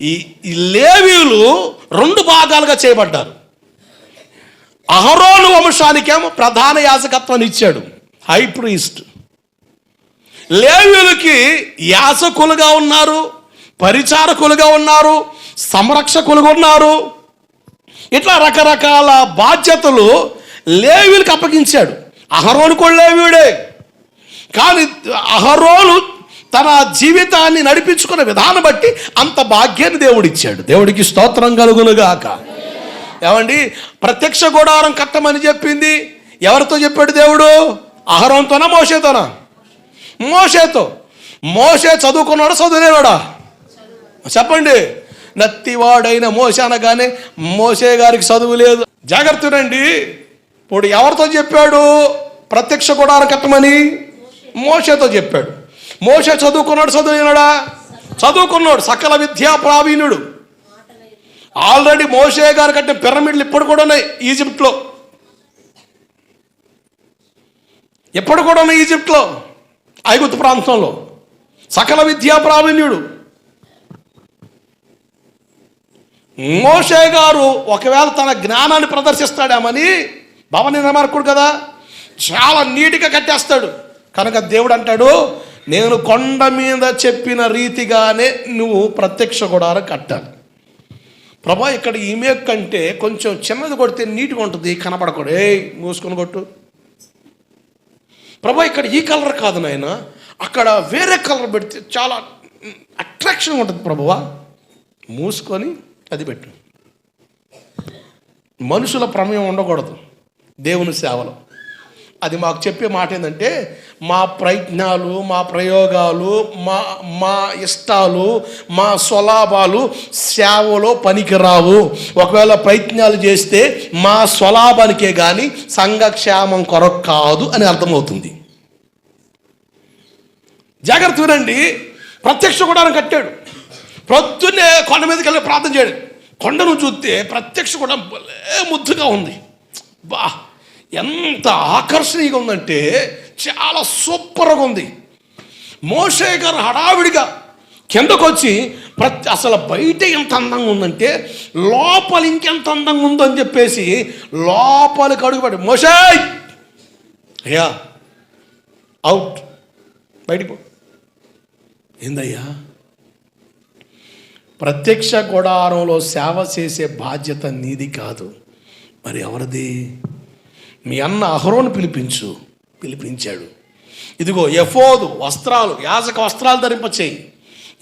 ఈ ఈ లేవీలు రెండు భాగాలుగా చేయబడ్డారు. అహరోను వంశానికేమో ప్రధాన యాజకత్వాన్ని ఇచ్చాడు హై ప్రీస్ట్. లేవీలకి యాసకులుగా ఉన్నారు పరిచారకులుగా ఉన్నారు సంరక్షకులుగా ఉన్నారు. ఇట్లా రకరకాల బాధ్యతలు లేవీలకు అప్పగించాడు. అహరోను కూడా లేవీడే కానీ అహరోను తన జీవితాన్ని నడిపించుకున్న విధానం బట్టి అంత భాగ్యాన్ని దేవుడిచ్చాడు. దేవుడికి స్తోత్రం కలుగునుగాక. ఏమండి? ప్రత్యక్ష గోడారం కట్టమని చెప్పింది. ఎవరితో చెప్పాడు దేవుడు? అహరంతోనా మోసేతోనా మోసేతో మోసే చదువుకున్నాడా చదువులేవాడా? చెప్పండి. నత్తివాడైన మోసే అనగానే మోసే గారికి చదువు లేదు. జాగ్రత్తనండి ఇప్పుడు ఎవరితో చెప్పాడు? ప్రత్యక్ష గుడారం కట్టమని మోసేతో చెప్పాడు. మోస చదువుకున్నాడు చదువులేనాడా చదువుకున్నాడు సకల విద్యా ప్రావీణ్యుడు. ఆల్రెడీ మోసే గారు కట్టిన పిరమిడ్లు ఇప్పుడు కూడా ఉన్నాయి ఈజిప్ట్లో. ఎప్పుడు కూడా ఉన్నాయి ఈజిప్ట్లో ఐగుప్తు ప్రాంతంలో. సకల విద్యా ప్రావీణ్యుడు. మోషే గారు ఒకవేళ తన జ్ఞానాన్ని ప్రదర్శిస్తాడేమని భవన నిర్మాణకుడు కదా చాలా నీట్గా కట్టేస్తాడు. కనుక దేవుడు అంటాడు నేను కొండ మీద చెప్పిన రీతిగానే నువ్వు ప్రత్యక్ష గుడారం కట్టాలి. ప్రభా ఇక్కడ ఈమె కంటే కొంచెం చిన్నది కొడితే నీట్గా ఉంటుంది కనపడకూడదు. ఏ మూసుకొని కొట్టు. ప్రభా ఇక్కడ ఈ కలర్ కాదు నాయన అక్కడ వేరే కలర్ పెడితే చాలా అట్రాక్షన్ ఉంటుంది ప్రభువా. మూసుకొని అది పెట్టు. మనుషుల ప్రమేయం ఉండకూడదు దేవుని సేవలో. అది మాకు చెప్పే మాట ఏంటంటే మా ప్రయత్నాలు మా ప్రయోగాలు మా మా ఇష్టాలు మా స్వలాభాలు సేవలో పనికిరావు. ఒకవేళ ప్రయత్నాలు చేస్తే మా స్వలాభానికే కానీ సంఘక్షేమం కొరకు కాదు అని అర్థమవుతుంది. జాగ్రత్త వినండి ప్రత్యక్ష గుడారం కట్టాడు. ప్రొద్దున్నే కొండ మీదకి వెళ్ళి ప్రార్థన చేయడు కొండను చూస్తే ప్రత్యక్ష గుడారం భలే ముద్దుగా ఉంది. బా! ఎంత ఆకర్షణీయంగా ఉందంటే చాలా సూపర్గా ఉంది మోషే గారు హడావిడిగా కిందకొచ్చి ప్రతి అసలు బయట ఎంత అందంగా ఉందంటే లోపల ఇంకెంత అందంగా ఉందని చెప్పేసి లోపలికి అడుగుపడి మోషే! అయ్యా అవుట్. బయటికి పో. ఏందయ్యా? ప్రత్యక్ష గోడారంలో సేవ చేసే బాధ్యత నీది కాదు. మరి ఎవరిది? మీ అన్న అహరోను పిలిపించు. పిలిపించాడు. ఇదిగో ఎఫోదు వస్త్రాలు యాజక వస్త్రాలు ధరింపచేయి.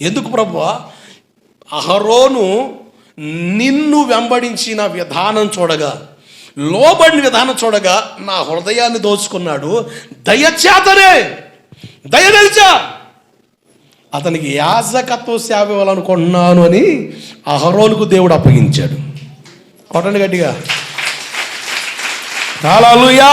ఎందుకు ప్రభు అహరోను నిన్ను వెంబడించిన విధానం చూడగా లోబడిన విధానం చూడగా నా హృదయాన్ని దోచుకున్నాడు. దయచేతనే దయ తెలుసా అతనికి యాజకత్వ సేవ ఇవ్వాలనుకుంటున్నాను అని అహరోనుకు దేవుడు అప్పగించాడు. కొట్టండి గట్టిగా. హల్లెలూయా